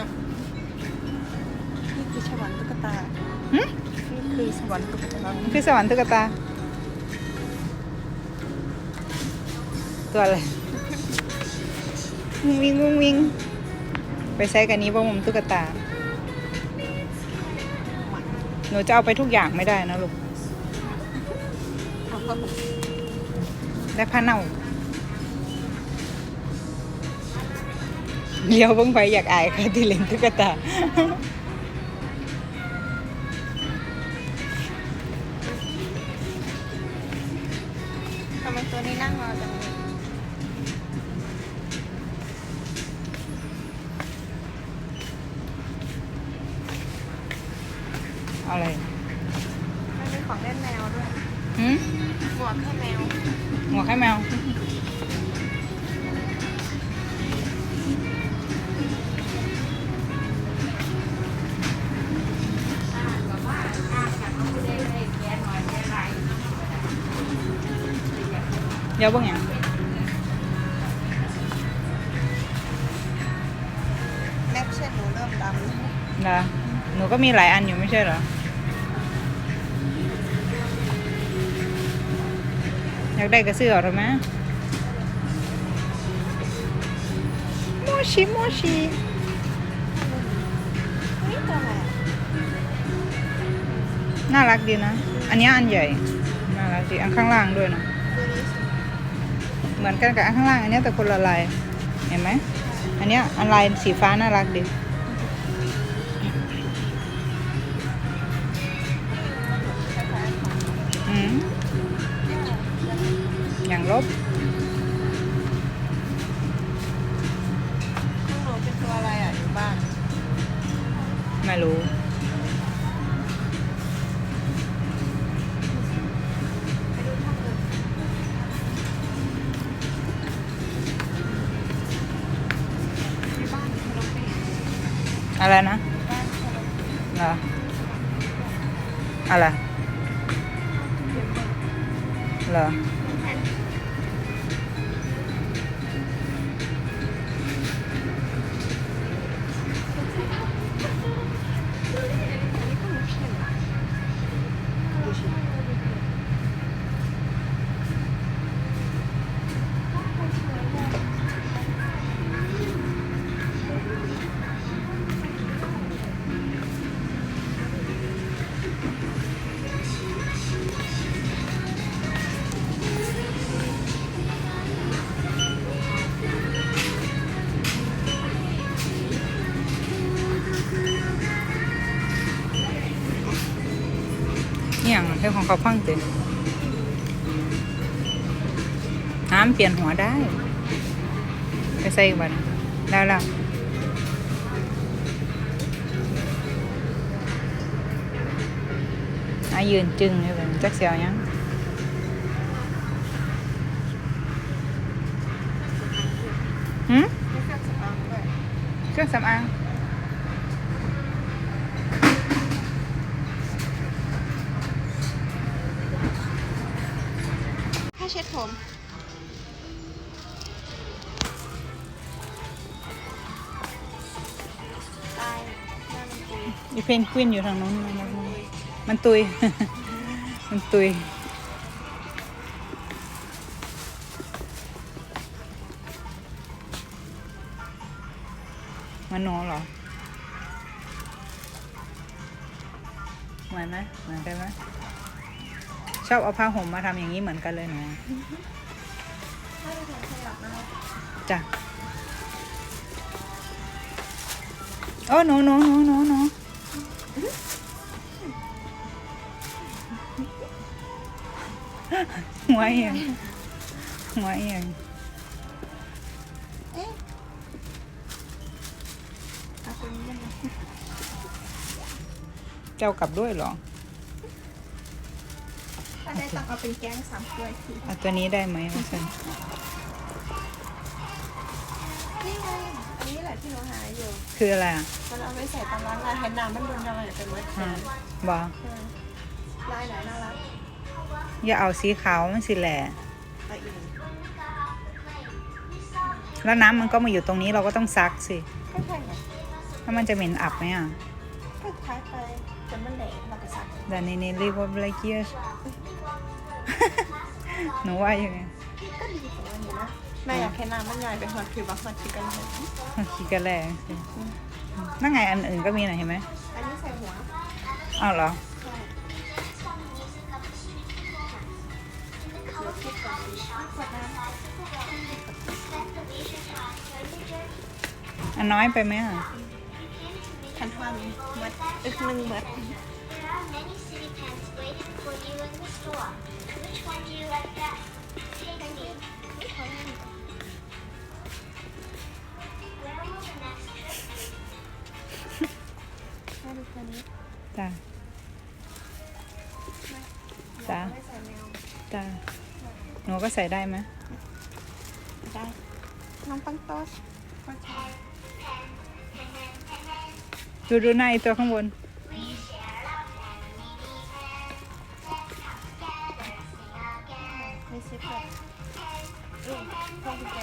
อะนี่คือสวรรค์ตุ๊กตาหึนี่คือสวรรค์ตุ๊กตาคือสวรรค์ตุ๊กตา ตัวอะไรมุ้งวิงมุ้งวิงไปใช้กันนี้ว่ามุมตุ๊กตา หนูจะเอาไปทุกอย่างไม่ได้นะลูก เอาเข้าไป ได้ผ้าเน่า เลี้ยวเบิ่งไปอยากอายค่ะที่เล่นตุ๊กตาทำไมตัวนี้นั่งรอจังเลยเอาอะไรมันมีของเล่นแมวด้วยหืมหมวกให้แมว หมวกให้แมว เดี๋ยวเบิ่งหยังแม็กเช่นหนูเริ่มดำแล้วนะหนูก็มีหลายอันอยู่ไม่ใช่เหรอ อยากได้ก็ซื้อเอาหรือไหมโมชิโมชินี่ตัวอะไรอะน่ารักดีนะ อันเนี้ยอันใหญ่ น่ารักดี อันข้างล่างด้วยนะตัวนี้สิ เหมือนกันกับอันข้างล่างอันเนี้ยแต่คนละลายเห็นไหมอันเนี้ยอันลายสีฟ้าน่ารักดีคล้ายๆของอืมอย่างลบ อะไรนะเปี๊ยะเหรออะไรเหรอ อย่างเรื่องของเขาพังเต็มน้ำเปลี่ยนหัวได้ ไปใส่อีกบันได้แล้วอายืนจึงเลยจักเสียวยังหืมมีเครื่องสำอางด้วย เครื่องสำอางผ้าเช็ดผม ตายหน้ามันปุยอีเพนกวินอยู่ทางนู้นมันมันตุย มันตุย มันโนเหรอเหมือนไหมเหมือนกันไหม ชอบเอาผ้าห่มมาทำอย่างนี้เหมือนกันเลยหนูถ้าะจ้ะโอ้หนูหนูหนูหนูหนูหัวเอียงหัวเอียงเอ๊เจ้ากลับด้วยเหรอ ได้ต้องเอาเป็นแกงสามถ้วยสิเอาตัวนี้ได้ไหมมาสันนี่ไงอันนี้แหละที่หนูหาอยู่ คืออะไรอะมันเอาไว้ใส่ตามร้านลายเห็นน้ำมันบนดอยเป็นวัดอ่าเชิญบอเออลายไหนน่ารักอย่าเอาสีขาวมันสิแหละไปอีกแล้วน้ำมันก็มาอยู่ตรงนี้เราก็ต้องซักสิก็ใช่ไงทแล้วมันจะเหม็นอับไหมอะก็คล้ายไปจนมันแหลกเราไปซักแต่ในนี้ หนูว่ายังไงก็ดีของมันอยู่นะแม่อยากให้น้ำมันใหญ่ไปหอดคือว่าหอดคือกันเลยคิดกันแรงสินั่นไงอันอื่นก็มีนะเห็นไหมอันนี้ใส่หัวอ้าวเหรอใช่เดี๋ยวคิดก่อนดีขวดน้อันน้อยไปไหมอะำคันท่อนมัดอึกหนึ่งมัด There are many city pens waiting for you in the store. จ้าจ้ะไม่ใส่แมวจ้าหนูก็ใส่ได้ไหมได้น้องปังโต๊สก็ใช่ดูดูหน้าไอตัวข้างบน ชิปเลยอืมพวงกุญแจ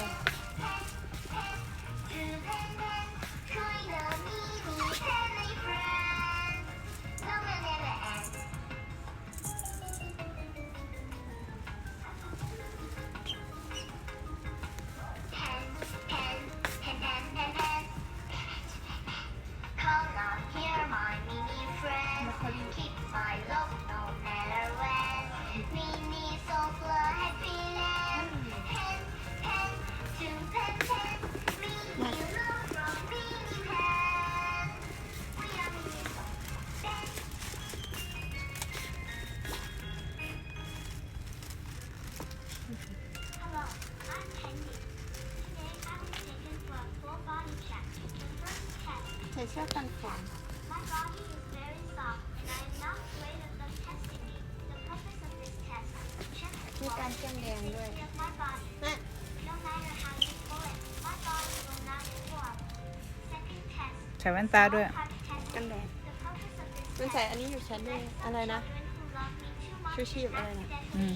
ส่เชือกกันฝน My body is very soft, and I am not afraid of them testing me. The purpose of this test is to check the มีการแจ้งแดงด้วย quality of my body. แม่ No matter how you pull it, my body will not deform. Second test, ใส่แว่นตาด้วย hard test. กันแดด The purpose of this มันใส่อันนี้อยู่ชั้นหนึงอะไรนะ children who love me too much ชูชีพอะไรนะอืม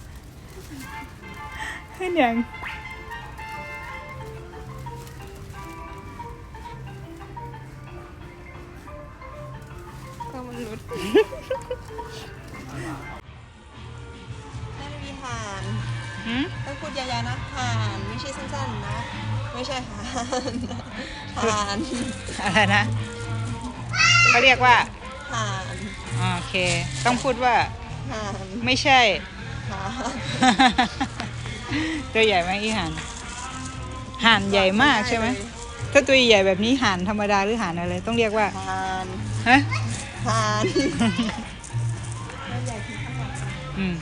พิเชือกกันฝน This is all included in the product meets the safety requirements of European and American toy standards. Make sure my clothing fabrics are safe for the skin of เป็น users. Fourth test, ตัวนี้ aging ใส่ชุด testing. ด้วย My clothes will be put in a high and low temperature aging machine. The tested clothing fabrics have no color difference. After four rounds of testing, my body is ready. อุ้ยขึ้นยังก็มันรุดนั่นมีห่านหืมต้องพูดยาวๆนะห่านไม่ใช่สั้นๆนะ ไม่ใช่ห่านห่านอะไรนะเขาเรียกว่าห่านอ๋อโอเค ต้องพูดว่าห่าน ไม่ใช่ห่าน ตัวใหญ่ไหมอีห่านห่านใหญ่มากใช่ไหมถ้าตัวใหญ่แบบนี้ห่านธรรมดาหรือห่านอะไรต้องเรียกว่าห่านฮะห่านตัวใหญ่ถึงขนาดอืม